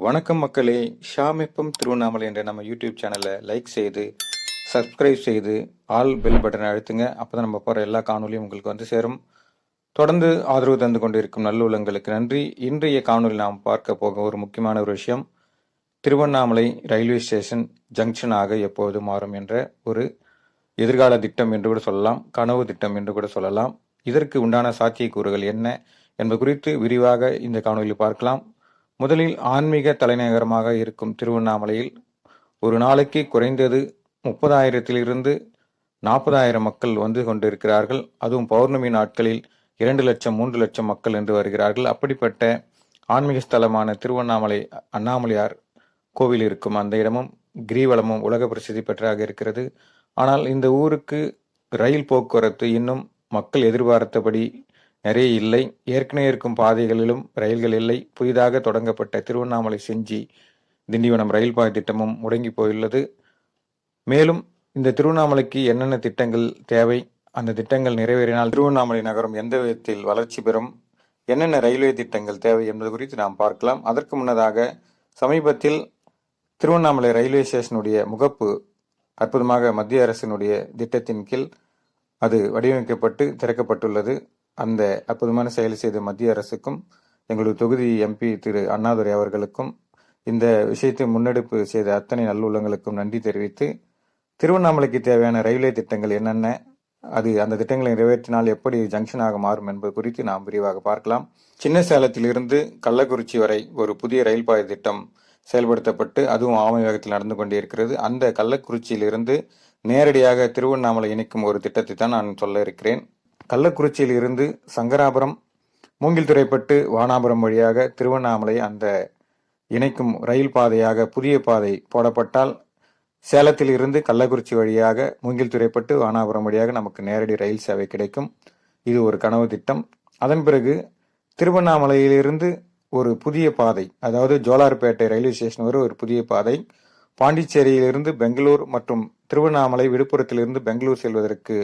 வணக்கம் மக்களே. ஷாமிப்பம் திருவண்ணாமலை என்ற நம்ம யூடியூப் சேனலை லைக் செய்து சப்ஸ்கிரைப் செய்து ஆல் பெல் பட்டனை அழுத்துங்க. அப்போ தான் நம்ம போகிற எல்லா காணொலியும் உங்களுக்கு வந்து சேரும். தொடர்ந்து ஆதரவு தந்து கொண்டிருக்கும் நல்லுள்ளங்களுக்கு நன்றி. இன்றைய காணொலி நாம் பார்க்க போக ஒரு முக்கியமான ஒரு விஷயம் திருவண்ணாமலை ரயில்வே ஸ்டேஷன் ஜங்ஷனாக எப்போது மாறும் என்ற ஒரு எதிர்கால திட்டம் என்று கூட சொல்லலாம் கனவு திட்டம் என்று கூட சொல்லலாம். இதற்கு உண்டான சாத்தியக்கூறுகள் என்ன என்பது குறித்து விரிவாக இந்த காணொலியில் பார்க்கலாம். முதலில் ஆன்மீக தலைநகரமாக இருக்கும் திருவண்ணாமலையில் ஒரு நாளைக்கு குறைந்தது முப்பதாயிரத்திலிருந்து நாற்பதாயிரம் மக்கள் வந்து கொண்டிருக்கிறார்கள். அதுவும் பௌர்ணமி நாட்களில் இரண்டு லட்சம் மூன்று லட்சம் மக்கள் என்று வருகிறார்கள். அப்படிப்பட்ட ஆன்மீக ஸ்தலமான திருவண்ணாமலை அண்ணாமலையார் கோவில் இருக்கும் அந்த இடமும் கிரிவலமும் உலக பிரசித்தி பெற்றதாக இருக்கிறது. ஆனால் இந்த ஊருக்கு ரயில் போக்குவரத்து இன்னும் மக்கள் எதிர்பார்த்தபடி நிறைய இல்லை. ஏற்கனவே இருக்கும் பாதைகளிலும் ரயில்கள் இல்லை. புதிதாக தொடங்கப்பட்ட திருவண்ணாமலை செஞ்சி திண்டிவனம் ரயில் பாதை திட்டமும் முடங்கி போயுள்ளது. மேலும் இந்த திருவண்ணாமலைக்கு என்னென்ன திட்டங்கள் தேவை? அந்த திட்டங்கள் நிறைவேறினால் திருவண்ணாமலை நகரம் எந்த விதத்தில் வளர்ச்சி பெறும்? என்னென்ன ரயில்வே திட்டங்கள் தேவை என்பது குறித்து நாம் பார்க்கலாம். அதற்கு முன்னதாக சமீபத்தில் திருவண்ணாமலை ரயில்வே ஸ்டேஷனுடைய முகப்பு அற்புதமாக மத்திய அரசினுடைய திட்டத்தின் கீழ் அது வடிவமைக்கப்பட்டு திறக்கப்பட்டுள்ளது. அந்த அற்புதமான செயலை செய்த மத்திய அரசுக்கும் எங்களது தொகுதி எம்பி திரு அண்ணாதுரை அவர்களுக்கும் இந்த விஷயத்தை முன்னெடுப்பு செய்த அத்தனை நல்லுள்ளங்களுக்கும் நன்றி தெரிவித்து திருவண்ணாமலைக்கு தேவையான ரயில்வே திட்டங்கள் என்னென்ன அது அந்த திட்டங்களை நிறைவேற்றினால் எப்படி ஜங்ஷனாக மாறும் என்பது குறித்து நாம் விரிவாக பார்க்கலாம். சின்ன சேலத்திலிருந்து கள்ளக்குறிச்சி வரை ஒரு புதிய ரயில் பாதை திட்டம் செயல்படுத்தப்பட்டு அதுவும் ஆமை வேகத்தில் நடந்து கொண்டே இருக்கிறது. அந்த கள்ளக்குறிச்சியிலிருந்து நேரடியாக திருவண்ணாமலை இணைக்கும் ஒரு திட்டத்தை தான் நான் சொல்ல இருக்கிறேன். கள்ளக்குறிச்சியில் இருந்து சங்கராபுரம் மூங்கில் துறைப்பட்டு வானாபுரம் வழியாக திருவண்ணாமலை அந்த இணைக்கும் ரயில் பாதையாக புதிய பாதை போடப்பட்டால் சேலத்தில் இருந்து கள்ளக்குறிச்சி வழியாக மூங்கில் துறைப்பட்டு வானாபுரம் வழியாக நமக்கு நேரடி ரயில் சேவை கிடைக்கும். இது ஒரு கனவு திட்டம். அதன் பிறகு திருவண்ணாமலையிலிருந்து ஒரு புதிய பாதை அதாவது ஜோலார்பேட்டை ரயில்வே ஸ்டேஷன் வரை ஒரு புதிய பாதை பாண்டிச்சேரியிலிருந்து பெங்களூர் மற்றும் திருவண்ணாமலை விழுப்புரத்திலிருந்து பெங்களூர் செல்வதற்கு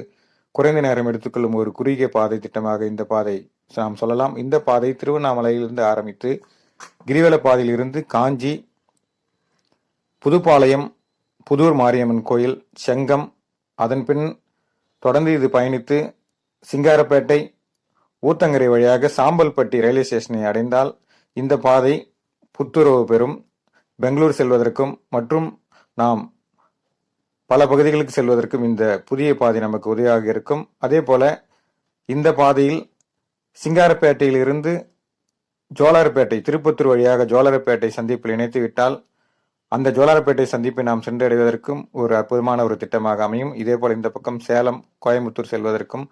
குறைந்த நேரம் எடுத்துக்கொள்ளும் ஒரு குறுகிய பாதை திட்டமாக இந்த பாதை நாம் சொல்லலாம். இந்த பாதை திருவண்ணாமலையிலிருந்து ஆரம்பித்து கிரிவல பாதையிலிருந்து காஞ்சி புதுப்பாளையம் புதூர் மாரியம்மன் கோயில் செங்கம் அதன் பின் தொடர்ந்து இது பயணித்து சிங்காரப்பேட்டை ஊத்தங்கரை வழியாக சாம்பல்பட்டி ரயில்வே ஸ்டேஷனை அடைந்தால் இந்த பாதை புத்துறவு பெறும். பெங்களூர் செல்வதற்கும் மற்றும் நாம் பல பகுதிகளுக்கு செல்வதற்கும் இந்த புதிய பாதை நமக்கு உதவியாக இருக்கும். அதே போல இந்த பாதையில் சிங்காரப்பேட்டையில் இருந்து ஜோலார்பேட்டை திருப்பத்தூர் வழியாக ஜோலார்பேட்டை சந்திப்பில் இணைத்து விட்டால் அந்த ஜோலார்பேட்டை சந்திப்பை நாம் சென்றடைவதற்கும் ஒரு அற்புதமான ஒரு திட்டமாக அமையும். இதே போல இந்த பக்கம் சேலம் கோயம்புத்தூர் செல்வதற்கும்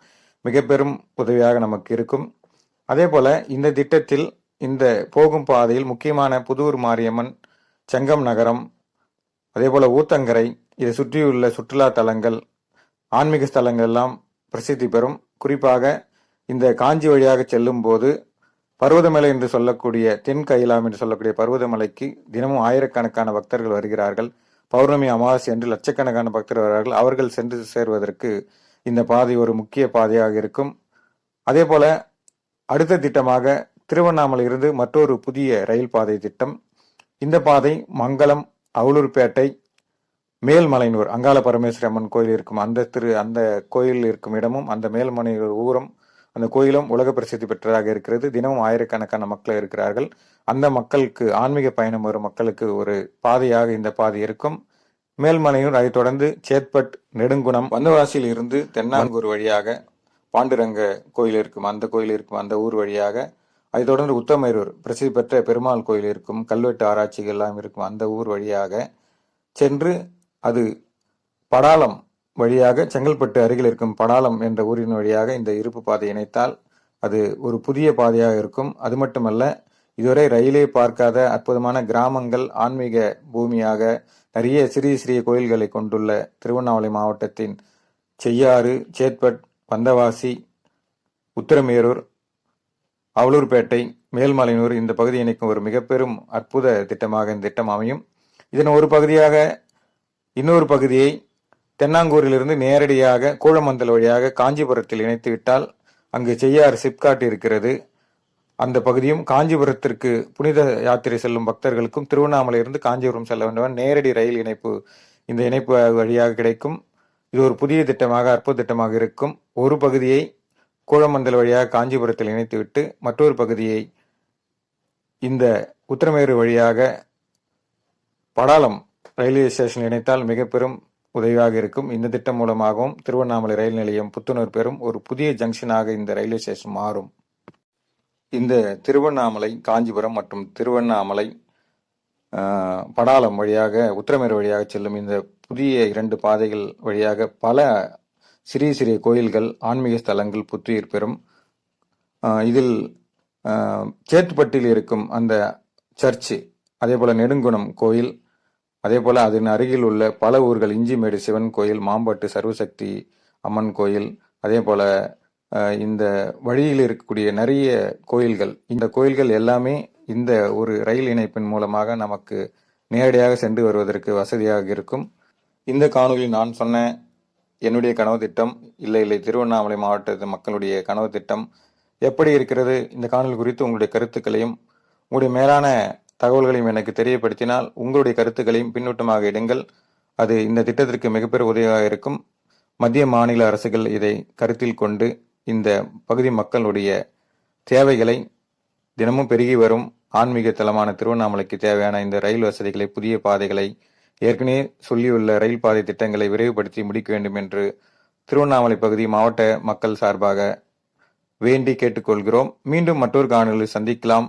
மிக பெரும் உதவியாக நமக்கு இருக்கும். அதே போல இந்த திட்டத்தில் இந்த போகும் பாதையில் முக்கியமான புதூர் மாரியம்மன் செங்கம் நகரம் அதே போல ஊத்தங்கரை இதை சுற்றியுள்ள சுற்றுலா தலங்கள் ஆன்மீக ஸ்தலங்கள் எல்லாம் பிரசித்தி பெறும். குறிப்பாக இந்த காஞ்சி வழியாக செல்லும் போது பர்வதமலை என்று சொல்லக்கூடிய தென் கைலாம் என்று சொல்லக்கூடிய பர்வதமலைக்கு தினமும் ஆயிரக்கணக்கான பக்தர்கள் வருகிறார்கள். பௌர்ணமி அமாவாசை என்று லட்சக்கணக்கான பக்தர்கள் வருகிறார்கள். அவர்கள் சென்று சேர்வதற்கு இந்த பாதை ஒரு முக்கிய பாதையாக இருக்கும். அதே போல அடுத்த திட்டமாக திருவண்ணாமலையிலிருந்து மற்றொரு புதிய ரயில் பாதை திட்டம். இந்த பாதை மங்களம் அவலூர்பேட்டை மேல்மலையனூர் அங்காள பரமேஸ்வரி அம்மன் கோயில் இருக்கும் அந்த திரு அந்த கோயில் இருக்கும் இடமும் அந்த மேல்மலையனூர் ஊரும் அந்த கோயிலும் உலக பிரசித்தி பெற்றதாக இருக்கிறது. தினமும் ஆயிரக்கணக்கான மக்கள் இருக்கிறார்கள். அந்த மக்களுக்கு ஆன்மீக பயணம் வரும் மக்களுக்கு ஒரு பாதையாக இந்த பாதை இருக்கும். மேல்மலையூர் அதைத் தொடர்ந்து சேத்பட் நெடுங்குணம் வந்தவாசியில் இருந்து தென்னாங்கூர் வழியாக பாண்டுரங்க கோயில் இருக்கும் அந்த கோயில் இருக்கும் அந்த ஊர் வழியாக. அதைத் தொடர்ந்து உத்தமேரூர் பிரசித்தி பெற்ற பெருமாள் கோயில் இருக்கும் கல்வெட்டு ஆராய்ச்சிகள் எல்லாம் இருக்கும் அந்த ஊர் வழியாக சென்று அது படாலம் வழியாக செங்கல்பட்டு அருகில் இருக்கும் படாலம் என்ற ஊரின் வழியாக இந்த இருப்பு பாதை இணைத்தால் அது ஒரு புதிய பாதையாக இருக்கும். அது மட்டுமல்ல இதுவரை ரயிலே பார்க்காத அற்புதமான கிராமங்கள் ஆன்மீக பூமியாக நிறைய சிறிய சிறிய கோயில்களை கொண்டுள்ள திருவண்ணாமலை மாவட்டத்தின் செய்யாறு சேத்பட் பந்தவாசி உத்திரமேரூர் அவலூர்பேட்டை மேல்மலையனூர் இந்த பகுதி இணைக்கும் ஒரு மிக பெரும் அற்புத திட்டமாக இந்த திட்டம் அமையும். இதன் ஒரு பகுதியாக இன்னொரு பகுதியை தென்னாங்கூரிலிருந்து நேரடியாக கூழமந்தல் வழியாக காஞ்சிபுரத்தில் இணைத்துவிட்டால் அங்கு செய்யார் சிப்காட் இருக்கிறது. அந்த பகுதியும் காஞ்சிபுரத்திற்கு புனித யாத்திரை செல்லும் பக்தர்களுக்கும் திருவண்ணாமலையிலிருந்து காஞ்சிபுரம் செல்ல வேண்டும் நேரடி ரயில் இணைப்பு இந்த இணைப்பு வழியாக கிடைக்கும். இது ஒரு புதிய திட்டமாக அற்புத திட்டமாக இருக்கும். ஒரு பகுதியை கூழமந்தல் வழியாக காஞ்சிபுரத்தில் இணைத்துவிட்டு மற்றொரு பகுதியை இந்த உத்திரமேரு வழியாக படாலம் ரயில்வே ஸ்டேஷன் இணைத்தால் மிக பெரும் உதவியாக இருக்கும். இந்த திட்டம் மூலமாகவும் திருவண்ணாமலை ரயில் நிலையம் புத்துணர் பெறும் ஒரு புதிய ஜங்ஷனாக இந்த ரயில்வே ஸ்டேஷன் மாறும். இந்த திருவண்ணாமலை காஞ்சிபுரம் மற்றும் திருவண்ணாமலை படாலம் வழியாக உத்திரமேரு வழியாக செல்லும் இந்த புதிய இரண்டு பாதைகள் வழியாக பல சிறிய சிறிய கோயில்கள் ஆன்மீக ஸ்தலங்கள் புத்துயிர் பெறும். இதில் சேத்துப்பட்டியில் இருக்கும் அந்த சர்ச்சு அதே போல் நெடுங்குணம் கோயில் அதே போல் அதன் அருகில் உள்ள பல ஊர்கள் இஞ்சிமேடு சிவன் கோயில் மாம்பட்டு சர்வசக்தி அம்மன் கோயில் அதே போல் இந்த வழியில் இருக்கக்கூடிய நிறைய கோயில்கள். இந்த கோயில்கள் எல்லாமே இந்த ஒரு ரயில் இணைப்பின் மூலமாக நமக்கு நேரடியாக சென்று வருவதற்கு வசதியாக இருக்கும். இந்த காணொலியில் நான் சொன்ன என்னுடைய கனவு திட்டம் இல்லை இல்லை திருவண்ணாமலை மாவட்டத்து மக்களுடைய கனவு திட்டம் எப்படி இருக்கிறது? இந்த காணொளி குறித்து உங்களுடைய கருத்துக்களையும் உங்களுடைய மேலான தகவல்களையும் எனக்கு தெரியப்படுத்தினால் உங்களுடைய கருத்துக்களையும் பின்னூட்டமாக இடுங்கள். அது இந்த திட்டத்திற்கு மிகப்பெரிய உதவியாக இருக்கும். மத்திய மாநில அரசுகள் இதை கருத்தில் கொண்டு இந்த பகுதி மக்களுடைய தேவைகளை தினமும் பெருகி வரும் ஆன்மீக தலமான திருவண்ணாமலைக்கு தேவையான இந்த ரயில் வசதிகளை புதிய பாதைகளை ஏற்கனவே சொல்லியுள்ள ரயில் பாதை திட்டங்களை விரைவுபடுத்தி முடிக்க வேண்டும் என்று திருவண்ணாமலை பகுதி மாவட்ட மக்கள் சார்பாக வேண்டி கேட்டுக்கொள்கிறோம். மீண்டும் மற்றொரு காணொலி சந்திக்கலாம்.